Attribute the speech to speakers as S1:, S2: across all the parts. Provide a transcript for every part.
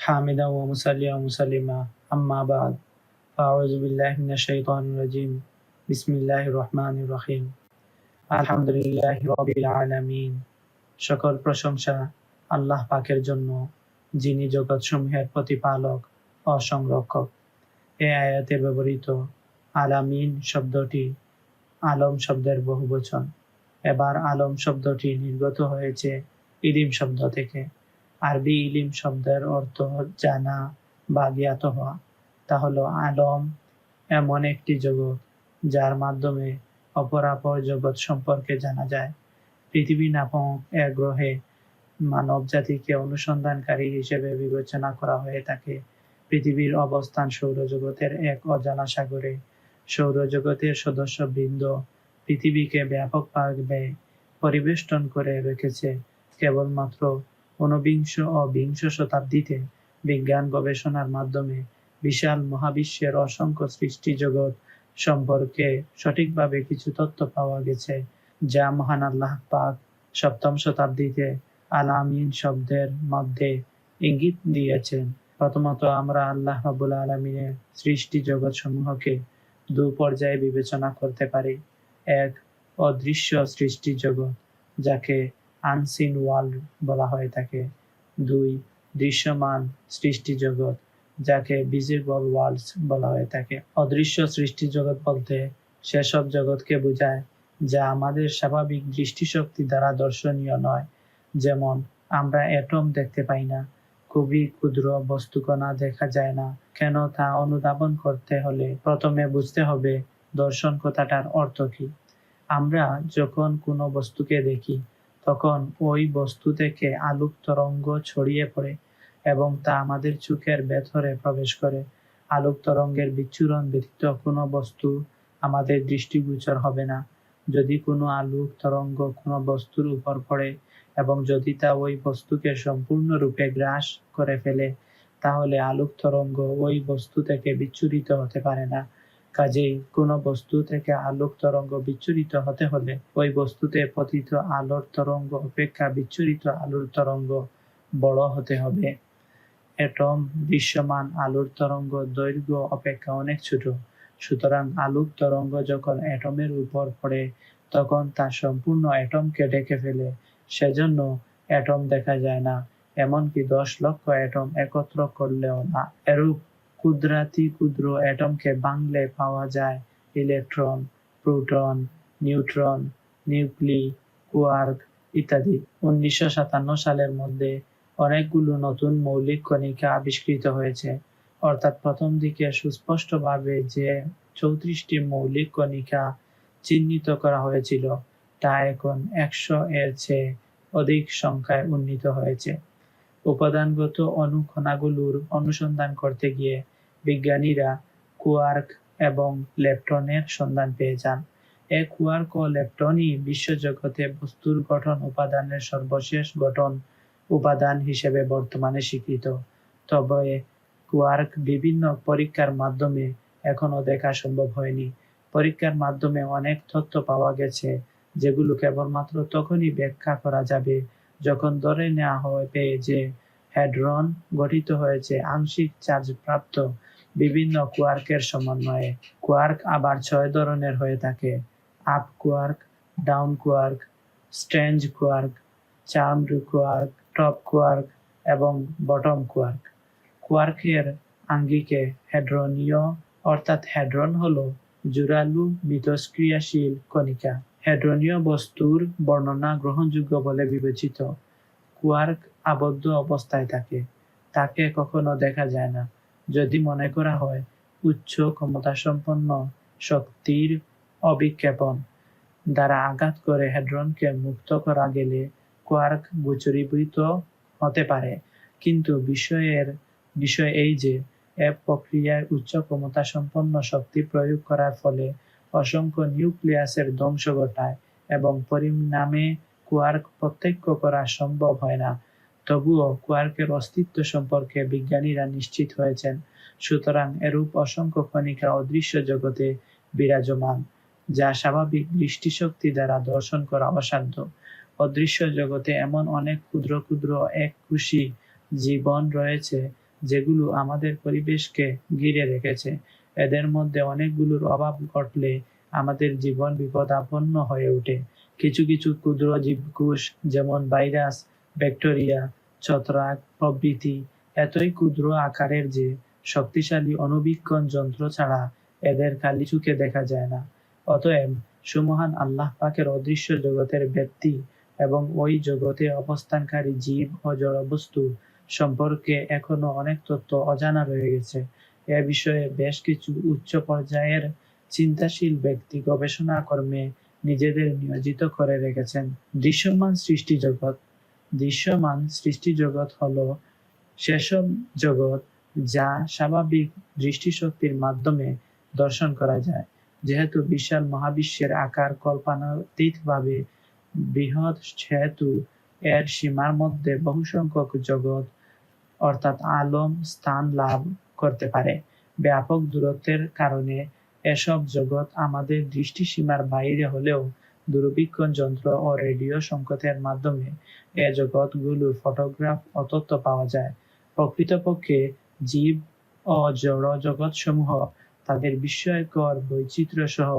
S1: حامدا ومصليا ومسلما أما بعد فأعوذ بالله من الشيطان الرجيم بسم الله الرحمن الرحيم الحمد لله رب العالمين সকল প্রশংসা আল্লাহ পাকের জন্য যিনি জগৎসমূহের প্রতিপালক ও সংরক্ষক এ আয়াতে ব্যবহৃত আলামিন শব্দটি আলম শব্দের বহুবচন এবার আলম শব্দটি নির্গত হয়েছে ইলিম শব্দ থেকে আরবি ইলিম শব্দের অর্থ জানা বা জ্ঞাত হওয়া। তা হলো আলম এমন একটি জগৎ যার মাধ্যমে অপরাপর জগৎ সম্পর্কে জানা যায়। পৃথিবী নামক এক গ্রহে মানব জাতিকে অনুসন্ধানকারী হিসেবে বিবেচনা করা হয়ে থাকে। পৃথিবীর অবস্থান সৌরজগতের এক অজানা সাগরে। সৌরজগতের সদস্যবৃন্দ পৃথিবীকে ব্যাপকভাবে পরিবেষ্টন করে রেখেছে। কেবলমাত্র ঊনবিংশ ও বিংশ শতাব্দীতে বিজ্ঞান গবেষণার মাধ্যমে বিশাল মহাবিশ্বের অসংখ্য সৃষ্টি জগৎ সম্পর্কে সঠিকভাবে কিছু তথ্য পাওয়া গেছে, যা মহান আল্লাহ পাক সপ্তম শতাব্দীতে আলামিন শব্দের মধ্যে ইঙ্গিত দিয়েছেন। প্রথমত, আমরা আল্লাহ রাবুল আলমিনের সৃষ্টি জগৎ সমূহকে দু পর্যায়ে বিবেচনা করতে পারি। এক, অদৃশ্য সৃষ্টি জগৎ যাকে আনসিন ওয়ার্ল্ড বলা হয়ে থাকে। দুই, দৃশ্যমান সৃষ্টি জগৎ, যাকে ভিজিবল ওয়ার্লডস বলা হয়ে থাকে। অদৃশ্য সৃষ্টি জগৎ বলতে সেসব জগৎকে বোঝায় যা আমাদের স্বাভাবিক দৃষ্টিশক্তি দ্বারা দর্শনীয় নয়। যেমন, আমরা অ্যাটম দেখতে পাই না, খুবই ক্ষুদ্র বস্তুকণা দেখা যায় না। কেন তা অনুধাবন করতে হলে প্রথমে বুঝতে হবে দর্শন কথাটার অর্থ কি। আমরা যখন কোনো বস্তুকে দেখি তখন ওই বস্তু থেকে আলোক তরঙ্গ ছড়িয়ে পড়ে এবং তা আমাদের চোখের ভেতরে প্রবেশ করে। আলোক তরঙ্গের বিচ্ছুরণ ব্যতীত কোনো বস্তু আমাদের দৃষ্টিগোচর হবে না। যদি কোনো আলোক তরঙ্গ কোনো বস্তুর উপর পড়ে এবং যদি তা ওই বস্তুকে সম্পূর্ণরূপে গ্রাস করে ফেলে, তাহলে আলোক তরঙ্গ ওই বস্তু থেকে বিচ্ছুরিত হতে পারে না। কাজেই কোনো বস্তু থেকে আলোক তরঙ্গ বিচ্ছুরিত হতে হলে ওই বস্তুতে পতিত আলোর তরঙ্গ অপেক্ষা বিচ্ছুরিত আলোর তরঙ্গ বড় হতে হবে। এটম দৃশ্যমান আলোর তরঙ্গ দৈর্ঘ্য অপেক্ষা অনেক ছোট। সুতরাং আলোক তরঙ্গ যখন অ্যাটমের উপর পড়ে, তখন তা সম্পূর্ণ অ্যাটমকে ঢেকে ফেলে। সেজন্য অ্যাটম দেখা যায় না, এমনকি দশ লক্ষ অ্যাটম একত্র করলেও না। এরূপ ক্ষুদ্রাতি ক্ষুদ্র অ্যাটমকে বাংলে পাওয়া যায় electron, proton, neutron nuclei quark ইত্যাদি। উনিশশো সাতান্ন সালের মধ্যে অনেকগুলো নতুন মৌলিক কণিকা আবিষ্কৃত হয়েছে। অর্থাৎ প্রথম দিকে সুস্পষ্টভাবে যে চৌত্রিশটি মৌলিক কণিকা চিহ্নিত করা হয়েছিল, তা এখন একশো এর চেয়ে অধিক সংখ্যায় উন্নীত হয়েছে। উপাদানগত অনুকণাগুলোর অনুসন্ধান করতে গিয়ে বিজ্ঞানীরা কুয়ার্ক এবং লেপটনের সন্ধান পেয়ে যান। এ কুয়ার্ক ও লেপটনই বিশ্বজগতে বস্তুর গঠন উপাদানের সর্বশেষ গঠন উপাদান হিসেবে বর্তমানে স্বীকৃত। তবে কুয়ার্ক বিভিন্ন পরীক্ষার মাধ্যমে এখনও দেখা সম্ভব হয়নি। পরীক্ষার মাধ্যমে অনেক তথ্য পাওয়া গেছে, যেগুলো কেবলমাত্র তখনই ব্যাখ্যা করা যাবে যখন ধরে নেওয়া হবে যে হ্যাড্রন গঠিত হয়েছে, আংশিক চার্জ প্রাপ্ত বিভিন্ন কোয়ার্কের সমন্বয়ে। কোয়ার্ক আবার ছয় ধরনের হয়ে থাকে। Up quark, down quark, strange quark, charmed quark, top quark এবং বটম কোয়ার্ক। কোয়ার্কের আঙ্গিকে হেড্রনীয় অর্থাৎ হেড্রন হলো জোরালু, মিথস্ক্রিয়াশীল কণিকা। হেড্রনীয় বস্তুর বর্ণনা গ্রহণযোগ্য বলে বিবেচিত। কুয়ার্ক আবদ্ধ অবস্থায় থাকে। তাকে কখনো দেখা যায় না। যদি মনে করা হয়, উচ্চ ক্ষমতাসম্পন্ন শক্তির অবিক্ষেপণ দ্বারা আঘাত করে হেড্রনকে মুক্ত করা গেলে কোয়ার্ক গোচরীভূত হতে পারে কিন্তু বিষয়ের বিষয় এই যে এক প্রক্রিয়ায় উচ্চ ক্ষমতা সম্পন্ন শক্তি প্রয়োগ করার ফলে অসংখ্য নিউক্লিয়াসের ধ্বংস ঘটায় এবং পরিণামে কোয়ার্ক প্রত্যক্ষ করা সম্ভব হয় না। তবুও কোয়ার্কের অস্তিত্ব সম্পর্কে বিজ্ঞানীরা নিশ্চিত হয়েছেন, সুতরাং এরূপ অসংখ্য কণিকা অদৃশ্য জগতে বিরাজমান, যা স্বাভাবিক দৃষ্টিশক্তি দ্বারা দর্শন করা অসাধ্য। অদৃশ্য জগতে এমন অনেক ক্ষুদ্র ক্ষুদ্র এক খুশি জীবন রয়েছে, যেগুলো আমাদের পরিবেশকে ঘিরে রেখেছে। এদের মধ্যে অনেকগুলোর অভাব ঘটলে আমাদের জীবন বিপদাপন্ন হয়ে ওঠে। কিছু কিছু ক্ষুদ্র জীবকোষ যেমন ভাইরাস, ব্যাকটেরিয়া, ছত্রাক প্রভৃতি এতই ক্ষুদ্র আকারের যে শক্তিশালী অনুবীক্ষণ যন্ত্র ছাড়া এদের খালি চোখে দেখা যায় না। অতএব সুমহান আল্লাহ পাকের অদৃশ্য জগতের ব্যক্তি এবং ওই জগতে অবস্থানকারী জীব ও জড়বস্তু সম্পর্কে এখনও অনেক তথ্য অজানা রয়ে গেছে। এ বিষয়ে বেশ কিছু উচ্চ পর্যায়ের চিন্তাশীল ব্যক্তি গবেষণা কর্মে নিজেদের নিয়োজিত করে রেখেছেন। দৃশ্যমান সৃষ্টি জগৎ। দৃশ্যমান সৃষ্টি জগৎ হলো সেসব জগৎ যা স্বাভাবিক দৃষ্টিশক্তির মাধ্যমে দর্শন করা যায়। যেহেতু বিশাল মহাবিশ্বের আকার কল্পনাতীতভাবে বৃহৎ, সেহেতু এর সীমার মধ্যে বহু সংখ্যক জগৎ, অর্থাৎ আলম, স্থান, লাভ করতে পারে। ব্যাপক দূরত্বের কারণে এসব জগৎ আমাদের দৃষ্টিসীমার বাইরে হলেও দূরবীক্ষণ যন্ত্র ও রেডিও সংকেতের মাধ্যমে এ জগৎগুলোর ফটোগ্রাফ তথ্য পাওয়া যায়। প্রকৃতপক্ষে জীব ও জড় জগৎসমূহ তাদের বিস্ময়কর বৈচিত্র্য সহ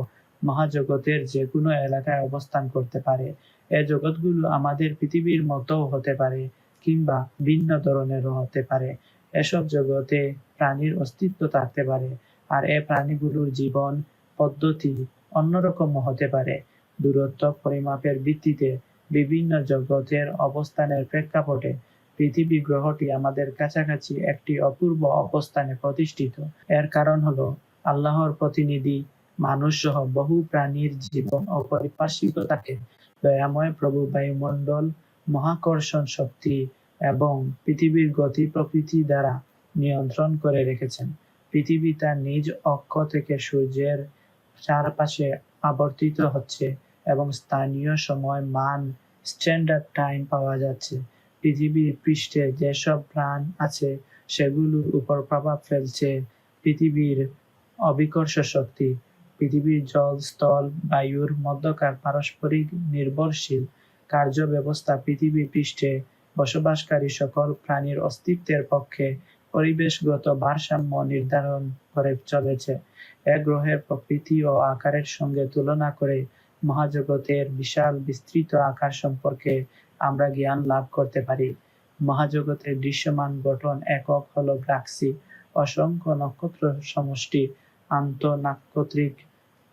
S1: মহাজগতের যে কোনো এলাকায় অবস্থান করতে পারে। এ জগৎগুলো আমাদের পৃথিবীর মতো হতে পারে কিংবা ভিন্ন ধরনেরও হতে পারে। এসব জগতে প্রাণীর অস্তিত্ব থাকতে পারে, আর এ প্রাণীগুলোর জীবন পদ্ধতি অন্যরকম হতে পারে। দূরত্ব পরিমাপের ভিত্তিতে বিভিন্ন জগতের অবস্থানের প্রেক্ষাপটে পৃথিবী গ্রহটি আমাদের কাছাকাছি একটি অপূর্ব অবস্থানে প্রতিষ্ঠিত। এর কারণ হলো আল্লাহর প্রতিনিধি মানুষ সহ বহু প্রাণীর জীবন ও পারিপার্শ্বিকতাকে দয়াময় প্রভু বায়ুমণ্ডল মহাকর্ষণ শক্তি এবং পৃথিবীর গতি প্রকৃতি দ্বারা নিয়ন্ত্রণ করে রেখেছেন। পৃথিবী তার নিজ অক্ষ থেকে সূর্যের চারপাশে আবর্তিত হচ্ছে এবং স্থানীয় সময় মান, স্ট্যান্ডার্ড টাইম পাওয়া যাচ্ছে। পৃথিবীর পৃষ্ঠে যেসব প্রাণ আছে, সেগুলোর উপর প্রভাব ফেলছে পৃথিবীর অবিকর্ষ শক্তি। পৃথিবীর জল, স্থল, বায়ুর মধ্যকার পারস্পরিক নির্ভরশীল কার্য ব্যবস্থা পৃথিবী পৃষ্ঠে বসবাসকারী সকল প্রাণীর অস্তিত্বের পক্ষে পরিবেশগত ভারসাম্য নির্ধারণ করে চলেছে। এ গ্রহের প্রকৃতি ও আকারের সঙ্গে তুলনা করে মহাজগতের বিশাল বিস্তৃত আকার সম্পর্কে আমরা জ্ঞান লাভ করতে পারি। মহাজগতের দৃশ্যমান গঠন একক হল গ্যালাক্সি। অসংখ্য নক্ষত্র সমষ্টি, আন্তঃনাক্ষত্রিক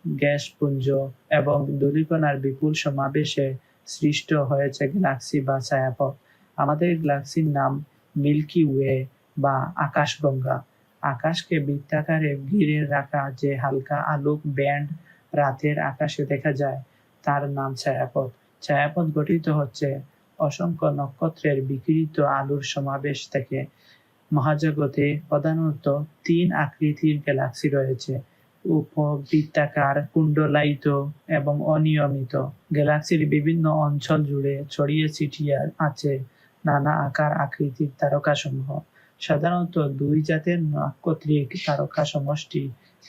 S1: গ্যাস পুঞ্জ এবং ধূলিকণার বিপুল সমাবেশে সৃষ্ট হয়েছে গ্যালাক্সি বা ছায়াপথ। আমাদের গ্যালাক্সির নাম মিল্কি ওয়ে বা আকাশগঙ্গা। আকাশকে বৃত্তাকারে ঘিরে রাখা যে হালকা আলোক ব্যান্ড রাতের আকাশে দেখা যায়, তার নাম ছায়াপথ। ছায়াপথ গঠিত হচ্ছে অসংখ্য নক্ষত্রের বিকিরিত আলোর সমাবেশ থেকে। মহাজগতে প্রধানত তিন আকৃতির গ্যালাক্সি রয়েছে, উপবৃত্তাকার, কুণ্ডলায়িত এবং অনিয়মিত। গ্যালাক্সির বিভিন্ন অঞ্চল জুড়ে ছড়িয়ে ছিটিয়ে আছে নানা আকার আকৃতির তারকাসমূহ। সাধারণত দুই জাতের নাক্ষত্রিক তারকা সমষ্টি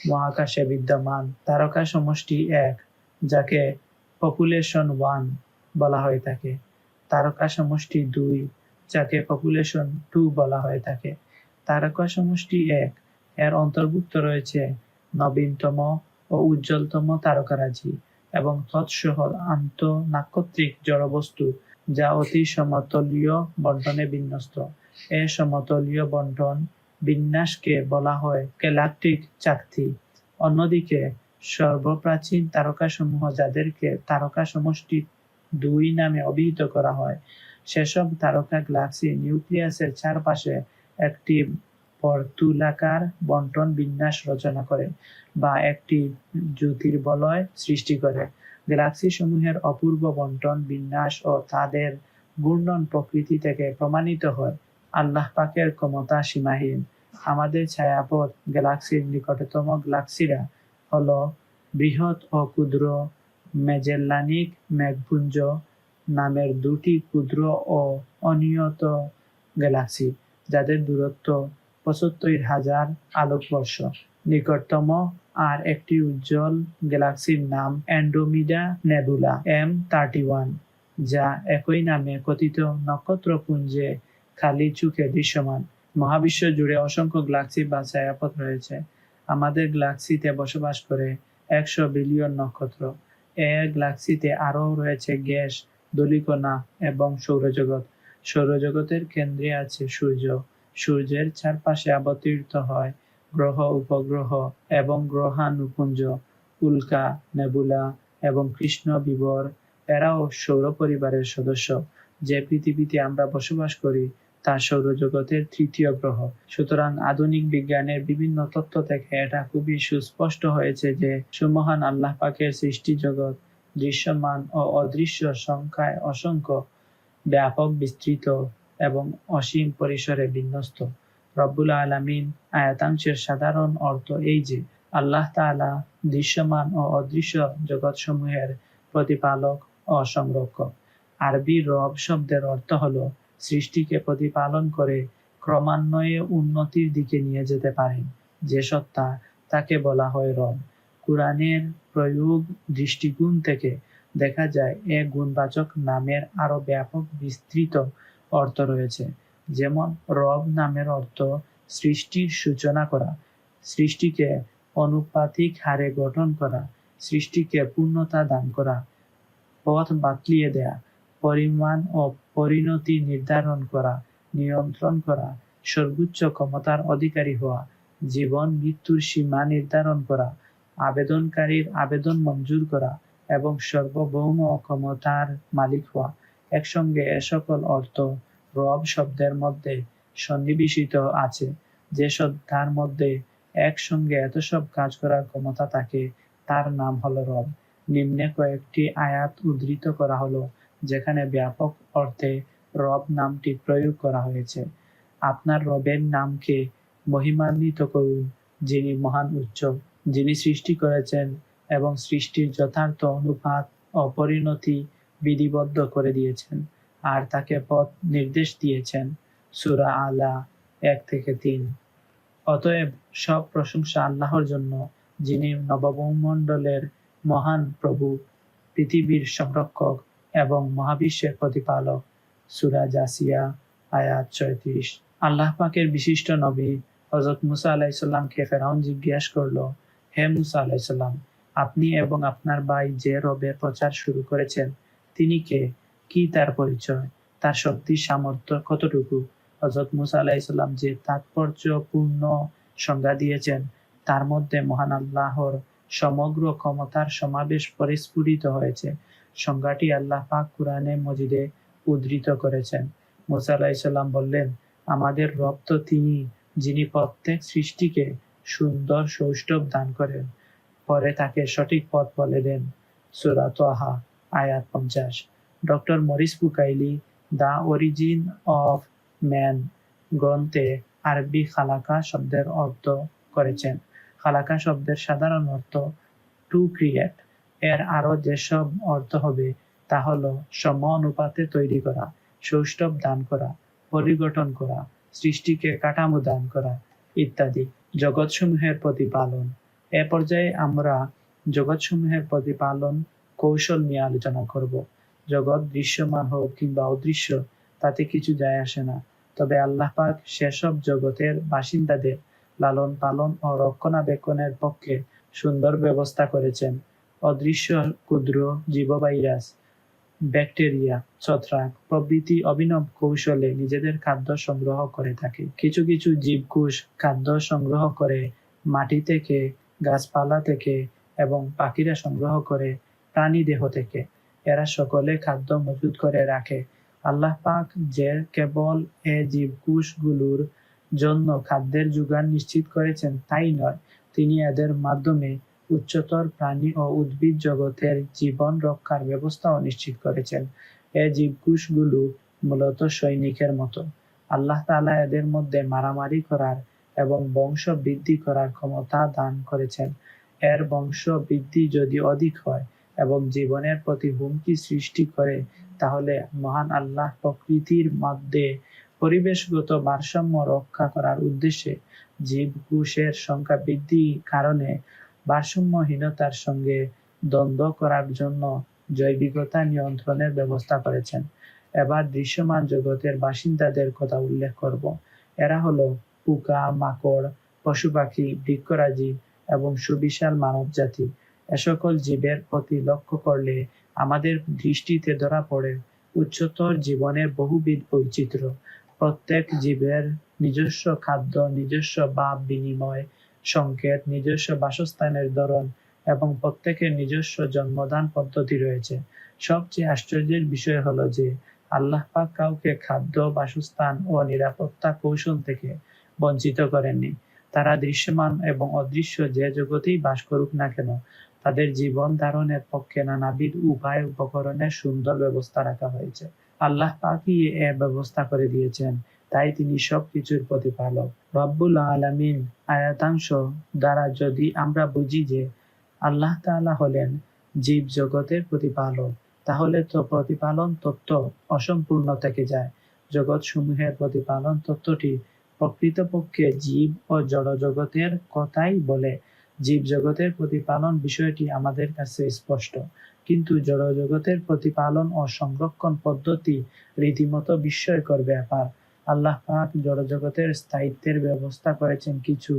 S1: মহাকাশে বিদ্যমান। তারকা সমষ্টি এক, যাকে পপুলেশন ওয়ান বলা হয়ে থাকে। তারকা সমষ্টি দুই, যাকে পপুলেশন টু বলা হয়ে থাকে। তারকা সমষ্টি এক, এর অন্তর্ভুক্ত রয়েছে নবীনতম ও উজ্জ্বলতম তারকারাজি এবং তৎসহ আন্ত নাক্ষত্রিক জড়বস্তু যা অতি সমতলীয় বন্টনে বিন্যস্ত। এ সমতলীয় বন্টন বিন্যাসকে বলা হয় গ্যালাকটিক চাকতি। অন্যদিকে, সর্বপ্রাচীন তারকাসমূহ যাদেরকে তারকা সমষ্টি দুই নামে অভিহিত করা হয়, সেসব তারকা গ্যালাক্সি নিউক্লিয়াসের চারপাশে একটি বর্তুলাকার বন্টন বিন্যাস রচনা করে বা একটি জ্যোতির্বলয় সৃষ্টি করে। গ্যালাক্সি সমূহের অপূর্ব বন্টন বিন্যাস ও তাদের ঘূর্ণন প্রকৃতি থেকে প্রমাণিত হয়। আল্লাহ পাকের ক্ষমতা সীমাহীন। আমাদের ছায়াপথ গ্যালাক্সির নিকটতম গ্যালাক্সিরা হল বৃহৎ ও ক্ষুদ্র মেজেল্লানিক মেঘপুঞ্জ নামের দুটি ক্ষুদ্র ও অনিয়ত গ্যালাক্সি, যাদের দূরত্ব পঁচাত্তর হাজার আলোকবর্ষ। নিকটতম আর একটি উজ্জ্বল গ্যালাক্সির নাম Andromeda nebula, M thirty one, যা একই নামে কথিত নক্ষত্রপুঞ্জে খালি চোখে দৃশ্যমান। মহাবিশ্ব জুড়ে অসংখ্য গ্যালাক্সি বা ছায়াপথ রয়েছে। আমাদের গ্যালাক্সিতে বসবাস করে একশো বিলিয়ন নক্ষত্র। এ গ্যালাক্সিতে আরও রয়েছে গ্যাস, দলিকণা এবং সৌরজগৎ। সৌরজগতের কেন্দ্রে আছে সূর্য। সূর্যের চারপাশে আবর্তিত হয় গ্রহ, উপগ্রহ এবং গ্রহাণুপুঞ্জ, উল্কা, নেবুলা এবং কৃষ্ণ বিবর এরাও সৌর পরিবারের সদস্য। যে পৃথিবীতে আমরা বসবাস করি, তা সৌরজগতের তৃতীয় গ্রহ। সুতরাং আধুনিক বিজ্ঞানের বিভিন্ন তত্ত্ব থেকে এটা খুবই সুস্পষ্ট হয়েছে যে, সুমহান আল্লাহ পাকের সৃষ্টি জগৎ দৃশ্যমান ও অদৃশ্য সংখ্যায় অসংখ্য, ব্যাপক বিস্তৃত এবং অসীম পরিসরে বিন্যস্ত। রব্বুল আলামিন আয়াতাংশের সাধারণ অর্থ এই যে, আল্লাহ তাআলা দৃশ্যমান ও অদৃশ্য জগৎসমূহের প্রতিপালক ও সংরক্ষক। আরবি রব শব্দের অর্থ হলো সৃষ্টিকে প্রতিপালন করে ক্রমান্বয়ে উন্নতির দিকে নিয়ে যেতে পারেন। যে সত্তা তাকে বলা হয় রব। কোরআনের প্রয়োগ দৃষ্টিগুণ থেকে দেখা যায়, এ গুণবাচক নামের আরও ব্যাপক বিস্তৃত অর্থ রয়েছে। যেমন রব নামের অর্থ সৃষ্টির সূচনা করা, সৃষ্টিকে অনুপাতিক হারে গঠন করা, সৃষ্টিকে পূর্ণতা দান করা, পথ বাতলিয়ে দেয়া, পরিমাণ ও পরিণতি নির্ধারণ করা, নিয়ন্ত্রণ করা, সর্বোচ্চ ক্ষমতার অধিকারী হওয়া, জীবন মৃত্যুর সীমা নির্ধারণ করা, আবেদনকারীর আবেদন মঞ্জুর করা এবং সার্বভৌম ক্ষমতার মালিক হওয়া। একসঙ্গে এ সকল অর্থ রব শব্দের মধ্যে সন্নিবেশিত আছে। যে শ্রদ্ধার মধ্যে একসঙ্গে এত সব কাজ করার ক্ষমতা থাকে, তার নাম হলো রব। নিম্নে কয়েকটি আয়াত উদ্ধৃত করা হলো, যেখানে ব্যাপক অর্থে রব নামটি প্রয়োগ করা হয়েছে। আপনার রবের নামকে মহিমান্বিত করুন, যিনি মহান উচ্চ, যিনি সৃষ্টি করেছেন এবং সৃষ্টির যথার্থ অনুপাত অপরিণতি বিধিবদ্ধ করে দিয়েছেন। আর তাকে পথ নির্দেশ দিয়েছেন সুরা আলা এক থেকে তিন। অতএব সব প্রশংসা আল্লাহর জন্য, যিনি নবমণ্ডলের মহান প্রভু, পৃথিবীর সংরক্ষক এবং মহাবিশ্বের প্রতিপালক। সুরা জাসিয়া, আয়াত ছয়ত্রিশ। আল্লাহ পাকের বিশিষ্ট নবী হজরত মুসা আলাইসাল্লামকে ফেরাউন জিজ্ঞেস করল, হে মুসা আলাইসাল্লাম আপনি এবং আপনার ভাই যে রবের প্রচার শুরু করেছেন, তিনি কে? কি তার পরিচয়? তার শক্তির সামর্থ্য কতটুকু? হজরত মুসা আলাইসাল্লাম যে তাৎপর্যপূর্ণ সংজ্ঞা দিয়েছেন, তার মধ্যে মহান আল্লাহর সমগ্র ক্ষমতার সমাবেশ পরিস্ফুটিত হয়েছে। সংজ্ঞাটি আল্লাহ পাক কোরআনে মজিদে উদ্ধৃত করেছেন। মুসা আলাইসাল্লাম বললেন, আমাদের রব তো তিনি, যিনি প্রত্যেক সৃষ্টিকে সুন্দর সৌষ্ঠব দান করেন। পরে তাকে সঠিক পথ বলে দেন। সুরাত আয়াত পঞ্চাশ। Doctor Maurice Bucaille the origin of man গ্রন্থে আরবি খালাকা শব্দের অর্থ করেছেন। খালাকা শব্দের সাধারণ অর্থ টু ক্রিয়েট এর আরও যেসব অর্থ হবে, তা হল সম অনুপাতে তৈরি করা, সৌষ্ঠব দান করা, পরিগঠন করা, সৃষ্টিকে কাঠামো দান করা ইত্যাদি জগৎসমূহের প্রতিপালন। এ পর্যায়ে আমরা জগৎসমূহের প্রতিপালন কৌশল নিয়ে আলোচনা করব। জগৎ দৃশ্যমান হোক কিংবা অদৃশ্য, তাতে কিছু যায় আসে না। তবে আল্লাহ পাক সেসব জগতের বাসিন্দাদের লালন পালন ও রক্ষণাবেক্ষণের পক্ষে সুন্দর ব্যবস্থা করেছেন। অদৃশ্য, ক্ষুদ্র জীবভাইরাস ব্যাকটেরিয়া, ছত্রাক প্রভৃতি অভিনব কৌশলে নিজেদের খাদ্য সংগ্রহ করে থাকে। কিছু কিছু জীবকোষ খাদ্য সংগ্রহ করে মাটি থেকে, গাছপালা থেকে এবং পাখিরা সংগ্রহ করে প্রাণী দেহ থেকে। এরা সকলে খাদ্য মজুত করে রাখে। আল্লাহ পাক যে কেবল এ জীবকোষগুলোর জন্য খাদ্যের যোগান নিশ্চিত করেছেন তাই নয়, তিনি এদের মাধ্যমে উচ্চতর প্রাণী ও উদ্ভিদ জগতের জীবন রক্ষার ব্যবস্থাও নিশ্চিত করেছেন। এ জীবকোষগুলো মূলত সৈনিকের মতো। আল্লাহ তালা এদের মধ্যে মারামারি করার এবং বংশ বৃদ্ধি করার ক্ষমতা দান করেছেন। এর বংশ বৃদ্ধি যদি অধিক হয় এবং জীবনের প্রতি হুমকি সৃষ্টি করে, তাহলে মহান আল্লাহ প্রকৃতির মধ্যে পরিবেশগত ভারসাম্য রক্ষা করার উদ্দেশ্যে জীবকোষের সংখ্যা বৃদ্ধি কারণে ভারসাম্যহীনতার সঙ্গে দ্বন্দ্ব করার জন্য জৈবিকতা নিয়ন্ত্রণের ব্যবস্থা করেছেন। এবার দৃশ্যমান জগতের বাসিন্দাদের কথা উল্লেখ করব। এরা হলো পোকা, মাকড়, পশু পাখি, বৃক্ষরাজি এবং সুবিশাল মানব জাতি সকল জীবের প্রতি লক্ষ্য করলে আমাদের দৃষ্টিতে ধরা পড়ে উচ্চতর জীবনের বহুবিধ বৈচিত্র্য। প্রত্যেক জীবের নিজস্ব খাদ্য, নিজস্ব ভাব বিনিময়, সংকেত, নিজস্ব বাসস্থানের ধরন এবং প্রত্যেকের নিজস্ব জন্মদান পদ্ধতি রয়েছে। সবচেয়ে আশ্চর্যের বিষয় হলো যে আল্লাহ পাক কাউকে খাদ্য, বাসস্থান ও নিরাপত্তা কৌশল থেকে বঞ্চিত করেননি। তারা দৃশ্যমান এবং অদৃশ্য যে জগতেই বাস করুক না কেন তাদের জীবন ধারণের পক্ষে নানাবিধ উপায় উপকরণের সুন্দর ব্যবস্থা রাখা হয়েছে। আল্লাহ পাকই এ ব্যবস্থা করে দিয়েছেন, তাই তিনি সব কিছুর প্রতিপালক। রব্বুল আলমিন আয়াতাংশ দ্বারা যদি আমরা বুঝি যে আল্লাহ তাআলা হলেন জীব জগতের প্রতিপালক, তাহলে তো প্রতিপালন তত্ত্ব অসম্পূর্ণ থেকে যায়। জগৎ সমূহের প্রতিপালন তত্ত্বটি প্রকৃতপক্ষে জীব ও জড় জগতের কথাই বলে। জীব জগতের প্রতিপালন বিষয়টি আমাদের কাছে স্পষ্ট। কিন্তু জড় জগতের প্রতিপালন ও সংরক্ষণ পদ্ধতি রীতিমতো বিস্ময়কর ব্যাপার। আল্লাহ পাক জড় জগতের স্থায়িত্বের ব্যবস্থা করেছেন কিছু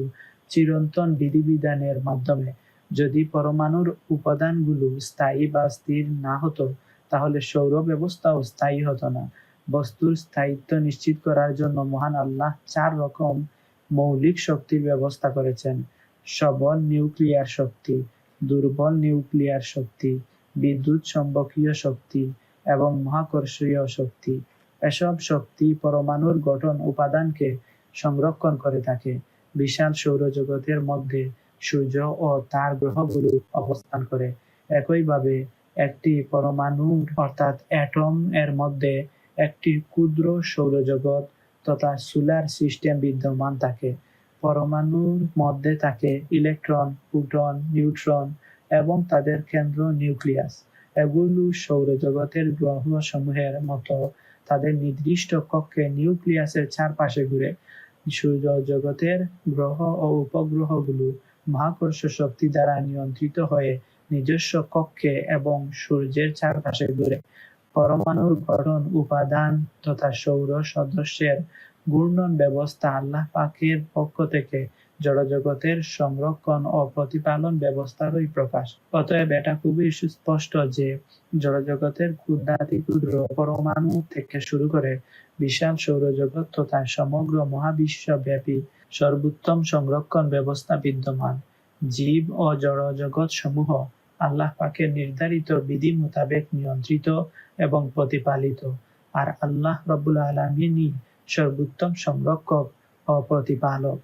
S1: চিরন্তন বিধিবিধানের মাধ্যমে। যদি পরমাণুর উপাদানগুলো স্থায়ী বা স্থির না হতো, তাহলে সৌর ব্যবস্থাও স্থায়ী হতো না। বস্তুর স্থায়িত্ব নিশ্চিত করার জন্য মহান আল্লাহ চার রকম মৌলিক শক্তির ব্যবস্থা করেছেন। সবল নিউক্লিয়ার শক্তি, দুর্বল নিউক্লিয়ার শক্তি, বিদ্যুৎ চম্বকীয় শক্তি এবং মহাকর্ষীয় শক্তি। এসব শক্তি পরমাণুর গঠন উপাদানকে সংরক্ষণ করে থাকে। বিশাল সৌরজগতের মধ্যে সূর্য ও তার গ্রহগুলো অবস্থান করে। একইভাবে একটি পরমাণু, অর্থাৎ অ্যাটম, এর মধ্যে একটি ক্ষুদ্র সৌরজগৎ তথা সোলার সিস্টেম বিদ্যমান থাকে। পরমাণুর মধ্যে থাকে ইলেকট্রন প্রোটন নিউট্রন এবং তাদের কেন্দ্র নিউক্লিয়াস। এগুলো সৌরজগতের গ্রহ সমূহের মতো। তাদের নির্দিষ্ট কক্ষে নিউক্লিয়াসের চারপাশে ঘুরে। সূর্য জগতের গ্রহ ও উপগ্রহগুলো মহাকর্ষ শক্তি দ্বারা নিয়ন্ত্রিত হয়ে নিজস্ব কক্ষে এবং সূর্যের চারপাশে ঘুরে। পরমাণুর গঠন, উপাদান তথা সৌর সদস্যের ঘূর্ণন ব্যবস্থা আল্লাহ পাকের পক্ষ থেকে জড়জগতের সংরক্ষণ ও প্রতিপালন ব্যবস্থারই প্রকাশ। অতএব এটা খুবই সুস্পষ্ট যে জড়জগতের ক্ষুদ্রাতি ক্ষুদ্র পরমাণু থেকে শুরু করে বিশাল সৌরজগৎ তথা সমগ্র মহাবিশ্ব ব্যাপী সর্বোত্তম সংরক্ষণ ব্যবস্থা বিদ্যমান। জীব ও জড় জগৎ সমূহ আল্লাহ পাকের নির্ধারিত বিধি মোতাবেক নিয়ন্ত্রিত এবং প্রতিপালিত। আর আল্লাহ রবুল আলমিনই সর্বোত্তম সংরক্ষক ও প্রতিপালক।